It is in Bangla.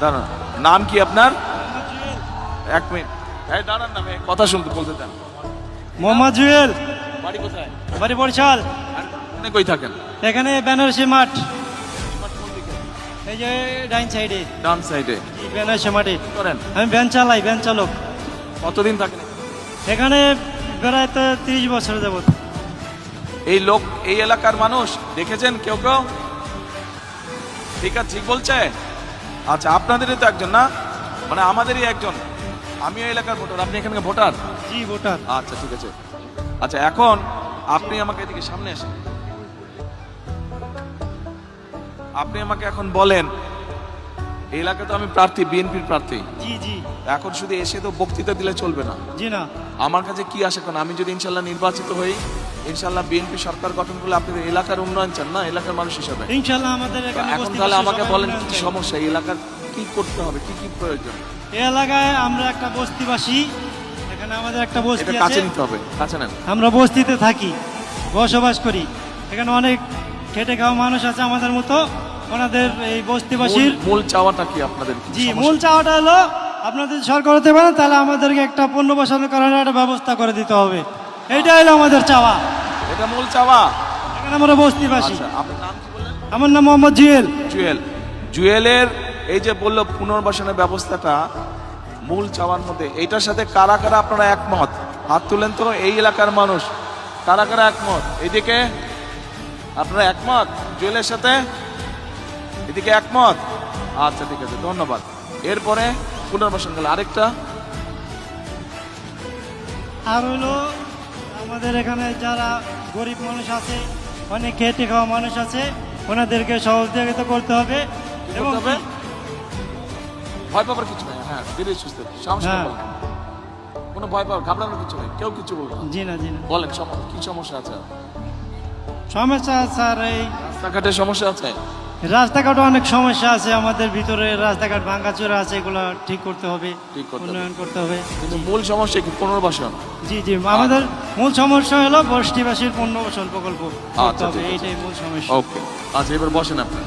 দাঁড়ান। নাম কি আপনার? এক মিনিট। এই দাঁড়ান না কথা শুনতে বলতে দেন। মোহাম্মদ জুয়েল। বাড়ি কোথায়? বাড়ি বরিশাল। এখানে কই থাকেন? এখানে বেনারসি মাঠ। এই যে ডাইন সাইডে। ডান সাইডে। বেনারসি মাঠে। করেন। আমি ভ্যান চালাই ভ্যান চালক। কতদিন থাকেন এখানে? প্রায় তো তিরিশ বছর যাবত। এই লোক এই এলাকার মানুষ দেখেছেন কেউ কেউ? ঠিক আছে ঠিক বলছে? আচ্ছা আপনাদেরই তো একজন না? মানে আমাদেরই একজন। আমি আমিও এলাকার ভোটার আপনি এখানকার ভোটার? জি ভোটার। আচ্ছা ঠিক আছে। আচ্ছা এখন আপনি আমাকে এদিকে সামনে আসেন। আপনি আমাকে এখন বলেন এই এলাকায় তো আমি প্রার্থী বিএনপির প্রার্থী। জি জি। এখন শুধু এসে তো বক্তৃতা দিলে চলবে না। জি না। আমার কাছে কি আসে কারণ আমি যদি ইনশাল্লাহ নির্বাচিত হই ইনশাল্লাহ বিএনপি সরকার গঠন করলে আপনাদের এলাকার উন্নয়ন চান না? এলাকার মানুষ হিসাবে। ইনশাল্লাহ আমাদের এখানে এখন তাহলে আমাকে বলেন কি সমস্যা? এলাকার কি করতে হবে? কি কি প্রয়োজন? এই এলাকায় আমরা একটা বস্তিবাসী এখানে আমাদের একটা বস্তি আছে। কাছে নিতে হবে কাছে নেন। আমরা বস্তিতে থাকি বসবাস করি। এখানে অনেক খেটে খাওয়া মানুষ আছে আমাদের মতো। ওনাদের এই বস্তিবাসীর মূল- চাওয়াটা কি আপনাদের জি মূল চাওয়াটা হলো আপনাদের সরকার হতে পারেন তাহলে আমাদেরকে একটা পণ্য বসানো করার একটা ব্যবস্থা করে দিতে হবে। এইটা হলো আমাদের চাওয়া। এটা মূল চাওয়া? এখানে আমরা বস্তিবাসী। আচ্ছা আমার নাম মোহাম্মদ জুয়েল। জুয়েল। জুয়েলের এই যে বলল পুনর্বাসনের ব্যবস্থাটা মূল চাওয়ার মধ্যে এইটার সাথে কারা কারা আপনারা একমত? হাত তুলেন তো এই এলাকার মানুষ। কারা কারা একমত? এদিকে আপনারা একমত? জুয়েলের সাথে? এদিকে একমত? আচ্ছা ঠিক আছে ধন্যবাদ। এরপরে পুনর্বাসন গেল আরেকটা। আর হলো আমাদের এখানে যারা গরিব মানুষ আছে অনেক খেটে খাওয়া মানুষ আছে ওনাদেরকে সহযোগিতা করতে হবে এবং ভয় পাবার কিছু নেই হ্যাঁ ধীরে সুস্থ। বলেন। কোনো ভয় পাওয়ার ঘাবড়ানোর কিছু নেই কেউ কিছু বলবে। জি না জি না। বলেন কি সমস্যা আছে? সমস্যা স্যার এই রাস্তাঘাটে সমস্যা আছে? রাস্তাঘাটে অনেক সমস্যা আছে আমাদের ভিতরে রাস্তাঘাট ভাঙ্গাচোরা আছে এগুলো ঠিক করতে হবে ঠিক করতে হবে। উন্নয়ন করতে হবে কিন্তু মূল সমস্যা কি পুনর্বাসন জি জি আমাদের মূল সমস্যা হলো বস্তিবাসীর পুনর্বাসন প্রকল্প আচ্ছা। এইটাই মূল সমস্যা ওকে আচ্ছা এবার বসেন আপনি